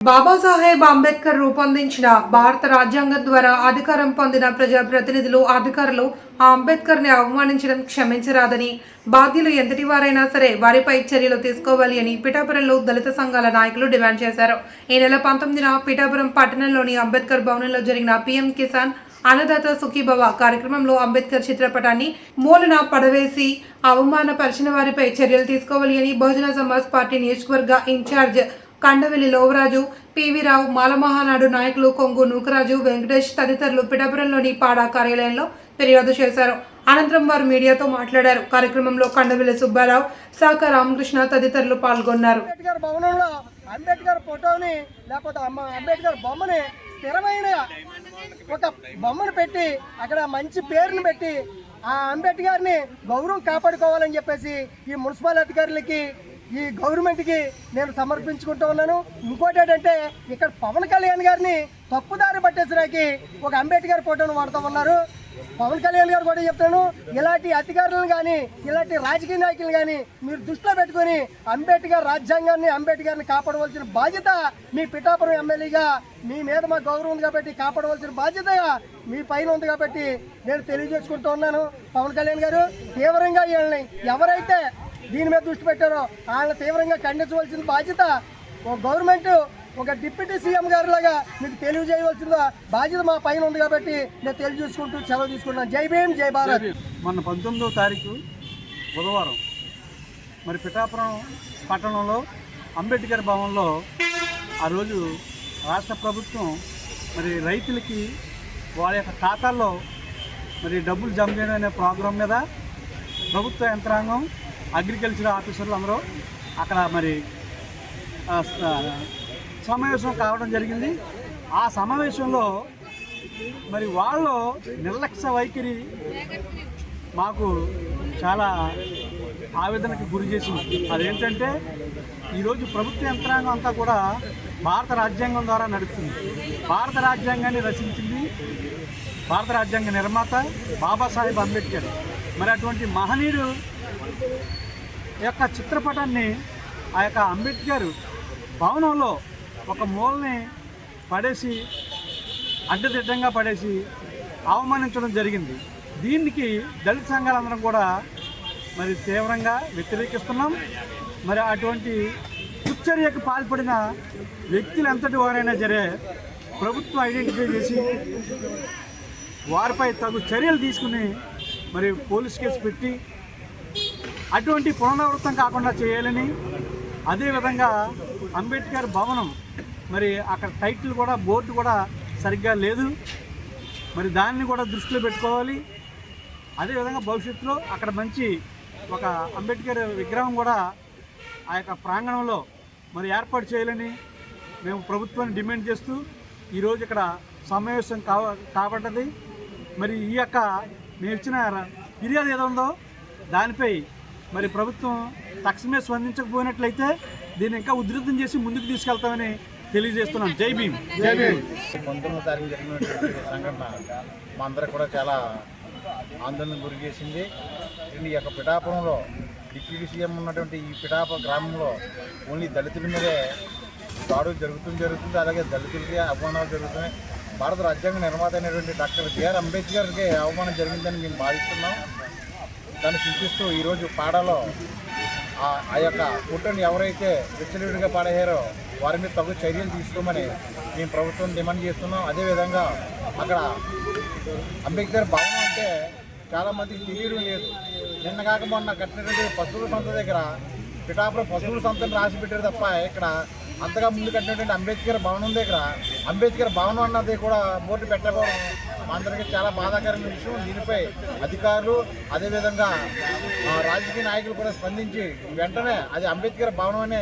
బాబాసాహెబ్ అంబేద్కర్ రూపొందించిన భారత రాజ్యాంగం ద్వారా అధికారం పొందిన ప్రజా ప్రతినిధులు అధికారులు ఆ అంబేద్కర్ని అవమానించడం క్షమించరాదని బాధ్యులు ఎంతటి వారైనా సరే వారిపై చర్యలు తీసుకోవాలి అని పిఠాపురంలో దళిత సంఘాల నాయకులు డిమాండ్ చేశారు. ఈ నెల పంతొమ్మిదిన పిఠాపురం పట్టణంలోని అంబేద్కర్ భవనంలో జరిగిన పీఎం కిసాన్ అన్నదాత సుఖీభవ కార్యక్రమంలో అంబేద్కర్ చిత్రపటాన్ని మూలన పడవేసి అవమానపరిచిన వారిపై చర్యలు తీసుకోవాలి అని బహుజన సమాజ్ పార్టీ నియోజకవర్గ ఇన్ఛార్జ్ కండవెల్లి లోవరాజు పివి రావు మాలమహానాడు నాయకులు కొంగు నూకరాజు వెంకటేష్ తదితరులు పిఠాపురంలోని పాడా కార్యాలయంలో ఫిర్యాదు చేశారు. అనంతరం వారు మీడియాతో మాట్లాడారు. కార్యక్రమంలో కండవెల్లి సుబ్బారావు సహక రామకృష్ణ తదితరులు పాల్గొన్నారు. అంబేద్కర్ భవనంలో అంబేద్కర్ ఫోటోని లేకపోతే అమ్మ అంబేద్కర్ బొమ్మని స్థిరమైన ఒక బొమ్మను పెట్టి అక్కడ మంచి పేరుని పెట్టి ఆ అంబేద్కర్ని గౌరవం కాపాడుకోవాలని చెప్పేసి ఈ మున్సిపల్ అధికారులకి ఈ గవర్నమెంట్కి నేను సమర్పించుకుంటూ ఉన్నాను. ఇంకోటి ఏంటంటే ఇక్కడ పవన్ కళ్యాణ్ గారిని తప్పుదారి పట్టేసరికి ఒక అంబేద్కర్ ఫోటోను వాడుతూ ఉన్నారు. పవన్ కళ్యాణ్ గారు కూడా చెప్తాను ఇలాంటి అధికారులను కానీ ఇలాంటి రాజకీయ నాయకులు కానీ మీరు దృష్టిలో పెట్టుకొని అంబేద్కర్ రాజ్యాంగాన్ని అంబేద్కర్ని కాపాడవలసిన బాధ్యత మీ పిఠాపురం ఎమ్మెల్యేగా మీ మీద మా గౌరవం ఉంది కాబట్టి కాపాడవలసిన బాధ్యత మీ పైన ఉంది కాబట్టి నేను తెలియజేసుకుంటూ ఉన్నాను. పవన్ కళ్యాణ్ గారు తీవ్రంగా వీళ్ళని ఎవరైతే దీని మీద దృష్టి పెట్టారో. వాళ్ళని తీవ్రంగా ఖండించవలసిన బాధ్యత ఒక గవర్నమెంట్ ఒక డిప్యూటీ సీఎం గారి లాగా మీకు తెలియజేయవలసిన బాధ్యత మా పైన ఉంది కాబట్టి నేను తెలియజేసుకుంటూ సెలవు తీసుకుంటున్నాను. జై భీమ్ జై భారత్. మొన్న పంతొమ్మిదో తారీఖు బుధవారం మరి పిఠాపురం పట్టణంలో అంబేద్కర్ భవన్లో ఆ రోజు రాష్ట్ర ప్రభుత్వం మరి రైతులకి వాళ్ళ యొక్క ఖాతాల్లో మరి డబ్బులు జమ చేయడం అనే ప్రోగ్రాం మీద ప్రభుత్వ యంత్రాంగం అగ్రికల్చర్ ఆఫీసర్లు అందరూ అక్కడ మరి సమావేశం కావడం జరిగింది. ఆ సమావేశంలో మరి వాళ్ళు నిర్లక్ష్య వైఖరి మాకు చాలా ఆవేదనకు గురి చేసింది. అదేంటంటే ఈరోజు ప్రభుత్వ యంత్రాంగం అంతా కూడా భారత రాజ్యాంగం ద్వారా నడుస్తుంది భారత రాజ్యాంగాన్ని రచించింది భారత రాజ్యాంగ నిర్మాత బాబాసాహెబ్ అంబేద్కర్. మరి అటువంటి మహనీయుడు యొక్క చిత్రపటాన్ని ఆ యొక్క అంబేద్కర్ భవనంలో ఒక మూలని పడేసి అడ్డదిడ్డంగా పడేసి అవమానించడం జరిగింది. దీనికి దళిత సంఘాలందరం కూడా మరి తీవ్రంగా వ్యతిరేకిస్తున్నాం. మరి అటువంటి దుశ్చర్యకు పాల్పడిన వ్యక్తులు ఎంతటి వారైనా సరే ప్రభుత్వం ఐడెంటిఫై చేసి వారిపై తగు చర్యలు తీసుకుని మరి పోలీస్ కేసు పెట్టి అటువంటి పునరావృతం కాకుండా చేయాలని అదేవిధంగా అంబేద్కర్ భవనం మరి అక్కడ టైటిల్ కూడా బోర్డు కూడా సరిగ్గా లేదు. మరి దాన్ని కూడా దృష్టిలో పెట్టుకోవాలి. అదేవిధంగా భవిష్యత్తులో అక్కడ మంచి ఒక అంబేద్కర్ విగ్రహం కూడా ఆ యొక్క ప్రాంగణంలో మరి ఏర్పాటు చేయాలని మేము ప్రభుత్వాన్ని డిమాండ్ చేస్తూ ఈరోజు ఇక్కడ సమావేశం కావ కాబట్టది. మరి ఈ యొక్క మేము ఇచ్చిన ఫిర్యాదు ఏదో ఉందో దానిపై మరి ప్రభుత్వం తక్షణమే స్పందించకపోయినట్లయితే దీన్ని ఇంకా ఉధృతం చేసి ముందుకు తీసుకెళ్తామని తెలియజేస్తున్నాం. జై భీమ్. జై భీమ్. పంతొమ్మిదో తారీఖు జరిగినటువంటి సంఘటన మా అందరికి కూడా చాలా ఆందోళన గురి చేసింది. ఈ యొక్క పిఠాపురంలో డిప్యూటీ సీఎం ఉన్నటువంటి ఈ పిఠాపుర గ్రామంలో ఓన్లీ దళితుల మీదే దాడులు జరుగుతుంది జరుగుతుంది. అలాగే దళితులకి అవమానాలు జరుగుతున్నాయి. భారత రాజ్యాంగ నిర్మాత అయినటువంటి డాక్టర్ బిఆర్ అంబేద్కర్కి అవమానం జరిగిందని మేము భావిస్తున్నాం. దాన్ని సూచిస్తూ ఈరోజు పాడలో ఆ- ఆ యొక్క ఫోటోని ఎవరైతే విచ్చలవిడిగా పాడేయారో వారి మీద తగు చర్యలు తీసుకోమని మేము ప్రభుత్వం డిమాండ్ చేస్తున్నాం. అదేవిధంగా అక్కడ అంబేద్కర్ భవనం అంటే చాలామందికి తెలియడం లేదు. నిన్న కాక మొన్న కట్టినటువంటి పశువుల సంత దగ్గర పిఠాపురం పశువుల సంతను రాసి పెట్టారు తప్ప ఇక్కడ అంతగా ముందు కట్టినటువంటి అంబేద్కర్ భవనం దగ్గర అంబేద్కర్ భవనం అన్నది కూడా బోర్డు పెట్టకపోవడం అందరికీ చాలా బాధాకరమైన విషయం. దీనిపై అధికారులు అదేవిధంగా రాజకీయ నాయకులు కూడా స్పందించి వెంటనే అది అంబేద్కర్ భవనం అనే